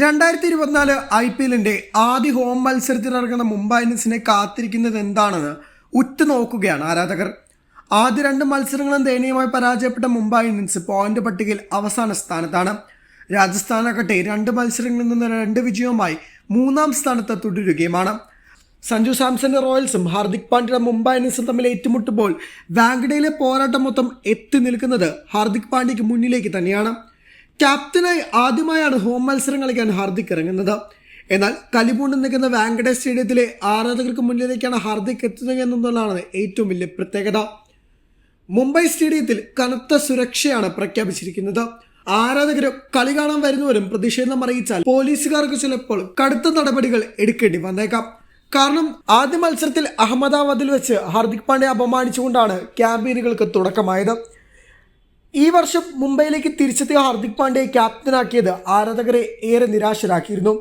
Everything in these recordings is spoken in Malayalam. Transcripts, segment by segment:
രണ്ടായിരത്തി ഇരുപത്തിനാല് ഐ പി എല്ലിന്റെ ആദ്യ ഹോം മത്സരത്തിനിറങ്ങുന്ന മുംബൈ ഇന്ത്യൻസിനെ കാത്തിരിക്കുന്നത് എന്താണെന്ന് ഉറ്റുനോക്കുകയാണ് ആരാധകർ. ആദ്യ രണ്ട് മത്സരങ്ങളും ദയനീയമായി പരാജയപ്പെട്ട മുംബൈ ഇന്ത്യൻസ് പോയിന്റ് പട്ടികയിൽ അവസാന സ്ഥാനത്താണ്. രാജസ്ഥാനാകട്ടെ രണ്ട് മത്സരങ്ങളിൽ നിന്ന് രണ്ട് വിജയവുമായി മൂന്നാം സ്ഥാനത്ത് തുടരുകയുമാണ്. സഞ്ജു സാംസന്റെ റോയൽസും ഹാർദിക് പാണ്ഡ്യയുടെ മുംബൈ ഇന്ത്യൻസും തമ്മിൽ ഏറ്റുമുട്ടുമ്പോൾ വാങ്കഡയിലെ പോരാട്ടം മൊത്തം എത്തി നിൽക്കുന്നത് ഹാർദിക് പാണ്ഡ്യയ്ക്ക് മുന്നിലേക്ക് തന്നെയാണ്. ക്യാപ്റ്റനായി ആദ്യമായാണ് ഹോം മത്സരം കളിക്കാൻ ഹാർദിക് ഇറങ്ങുന്നത്. എന്നാൽ കലിപൂണ്ട് നിൽക്കുന്ന വാങ്കഡേഷ് സ്റ്റേഡിയത്തിലെ ആരാധകർക്ക് മുന്നിലേക്കാണ് ഹാർദിക് എത്തുന്നത് എന്നുള്ളതാണ് ഏറ്റവും വലിയ പ്രത്യേകത. മുംബൈ സ്റ്റേഡിയത്തിൽ കനത്ത സുരക്ഷയാണ് പ്രഖ്യാപിച്ചിരിക്കുന്നത്. ആരാധകരും കളി കാണാൻ വരുന്നവരും പ്രതിഷേധം അറിയിച്ചാൽ പോലീസുകാർക്ക് ചിലപ്പോൾ കടുത്ത നടപടികൾ എടുക്കേണ്ടി വന്നേക്കാം. കാരണം ആദ്യ മത്സരത്തിൽ അഹമ്മദാബാദിൽ വെച്ച് ഹാർദിക് പാണ്ഡ്യ അപമാനിച്ചുകൊണ്ടാണ് ക്യാമ്പയിനുകൾക്ക് തുടക്കമായത്. ഈ വർഷം മുംബൈയിലേക്ക് തിരിച്ചെത്തിയ ഹാർദിക് പാണ്ഡ്യയെ ക്യാപ്റ്റനാക്കിയത് ആരാധകരെ ഏറെ നിരാശരാക്കിയിരുന്നു.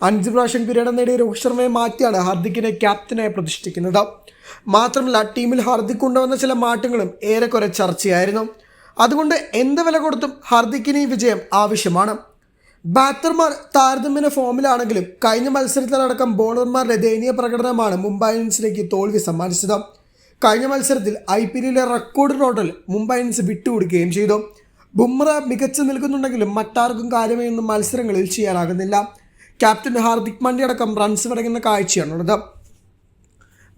അഞ്ച് പ്രാവശ്യം കിരീടം നേടിയ രോഹിത് ശർമ്മയെ മാറ്റിയാണ് ഹാർദിക്കിനെ ക്യാപ്റ്റനായി പ്രതിഷ്ഠിക്കുന്നത്. മാത്രമല്ല ടീമിൽ ഹാർദിക് കൊണ്ടുവന്ന ചില മാറ്റങ്ങളും ഏറെക്കുറെ ചർച്ചയായിരുന്നു. അതുകൊണ്ട് എന്ത് വില കൊടുത്തും ഹാർദിക്കിന് ഈ വിജയം ആവശ്യമാണ്. ബാറ്റർമാർ താരതമ്യേന ഫോമിലാണെങ്കിലും കഴിഞ്ഞ മത്സരത്തിലടക്കം ബോളർമാരുടെ ദയനീയ പ്രകടനമാണ് മുംബൈ ഇന്ത്യൻസിലേക്ക് തോൽവി സമ്മാനിച്ചത്. കഴിഞ്ഞ മത്സരത്തിൽ ഐ പി എല്ലിലെ റെക്കോർഡ് ടോട്ടൽ മുംബൈ ഇന്ത്യൻസ് വിട്ടുകൊടുക്കുകയും ചെയ്തു. ബുംറ മികച്ചു നിൽക്കുന്നുണ്ടെങ്കിലും മറ്റാർക്കും കാര്യമായൊന്നും മത്സരങ്ങളിൽ ചെയ്യാനാകുന്നില്ല. ക്യാപ്റ്റൻ ഹാർദിക് പാണ്ഡ്യ അടക്കം റൺസ് പടങ്ങുന്ന കാഴ്ചയാണുള്ളത്.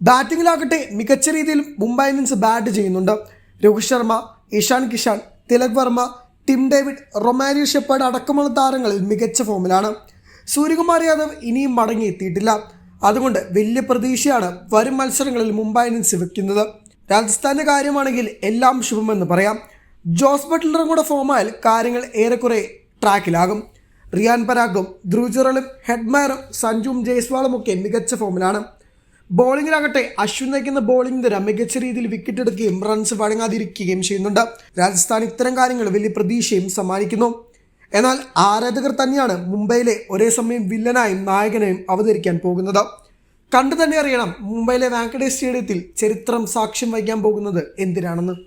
ബാറ്റിങ്ങിലാകട്ടെ മികച്ച രീതിയിൽ മുംബൈ ഇന്ത്യൻസ് ബാറ്റ് ചെയ്യുന്നുണ്ട്. Rohit Sharma Ishan Kishan Tilak Varma Tim David Romario Shepherd അടക്കമുള്ള താരങ്ങളിൽ മികച്ച ഫോമിലാണ് സൂര്യകുമാർ യാദവ് ഇനിയും മടങ്ങിയെത്തിയിട്ടില്ല. അതുകൊണ്ട് വലിയ പ്രതീക്ഷയാണ് വരും മത്സരങ്ങളിൽ മുംബൈ ഇന്ത്യൻസ് വെക്കുന്നത്. രാജസ്ഥാന്റെ കാര്യമാണെങ്കിൽ എല്ലാം ശുഭമെന്ന് പറയാം. ജോസ് ബട്ട്ലറും കൂടെ ഫോമായാൽ കാര്യങ്ങൾ ഏറെക്കുറെ ട്രാക്കിലാകും റിയാൻ പരാഗും ധ്രുജറലും ഹെഡ്മയറും സഞ്ജുവും ജയ്സ്വാളും ഒക്കെ മികച്ച ഫോമിലാണ് ബോളിംഗിലാകട്ടെ അശ്വിൻ നയിക്കുന്ന ബോളിംഗ് നിര മികച്ച രീതിയിൽ വിക്കറ്റ് എടുക്കുകയും റൺസ് വഴങ്ങാതിരിക്കുകയും ചെയ്യുന്നുണ്ട്. രാജസ്ഥാൻ ഇത്തരം കാര്യങ്ങൾ വലിയ പ്രതീക്ഷയും സമ്മാനിക്കുന്നു. എന്നാൽ ആരാധകർ തന്നെയാണ് മുംബൈയിലെ ഒരേ സമയം വില്ലനായും നായകനായും അവതരിക്കാൻ പോകുന്നത്. കണ്ടു തന്നെ അറിയണം മുംബൈയിലെ വാങ്കഡേ സ്റ്റേഡിയത്തിൽ ചരിത്രം സാക്ഷ്യം വഹിക്കാൻ പോകുന്നത് എന്തിനാണെന്ന്.